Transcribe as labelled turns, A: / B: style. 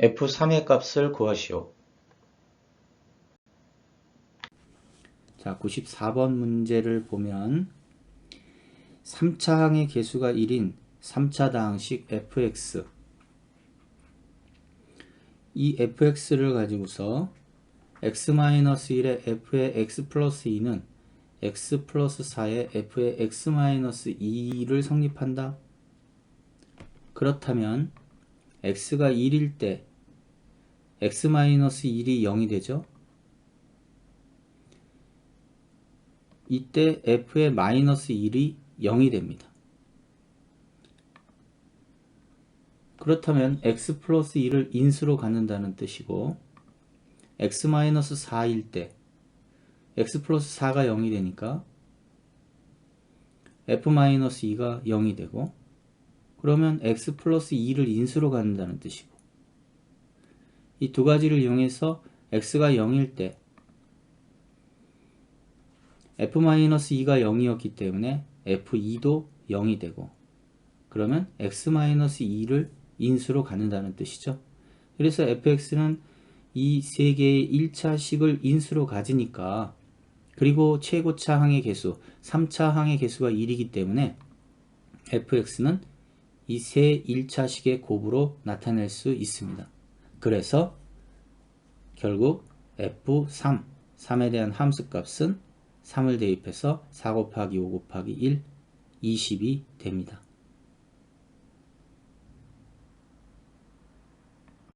A: F3의 값을 구하시오.
B: 자, 94번 문제를 보면 3차 항의 개수가 1인 3차 다항식 fx 이 fx를 가지고서 x-1의 f의 x 플러스 2는 x 플러스 4의 f의 x 마이너스 2를 성립한다. 그렇다면 x가 1일 때 x 마이너스 1이 0이 되죠. 이때 f의 마이너스 1이 0이 됩니다. 그렇다면 x 플러스 2를 인수로 갖는다는 뜻이고 x 마이너스 4일 때 x 플러스 4가 0이 되니까 f 마이너스 2가 0이 되고 그러면 x 플러스 2를 인수로 갖는다는 뜻이고 이 두 가지를 이용해서 x가 0일 때 f-2가 0이었기 때문에 f2도 0이 되고 그러면 x-2를 인수로 갖는다는 뜻이죠. 그래서 fx는 이 세 개의 1차식을 인수로 가지니까 그리고 최고차 항의 개수 3차 항의 개수가 1이기 때문에 fx는 이 세 1차식의 곱으로 나타낼 수 있습니다. 그래서 결국 f3, 3에 대한 함수값은 3을 대입해서 4 곱하기 5 곱하기 1, 20이 됩니다.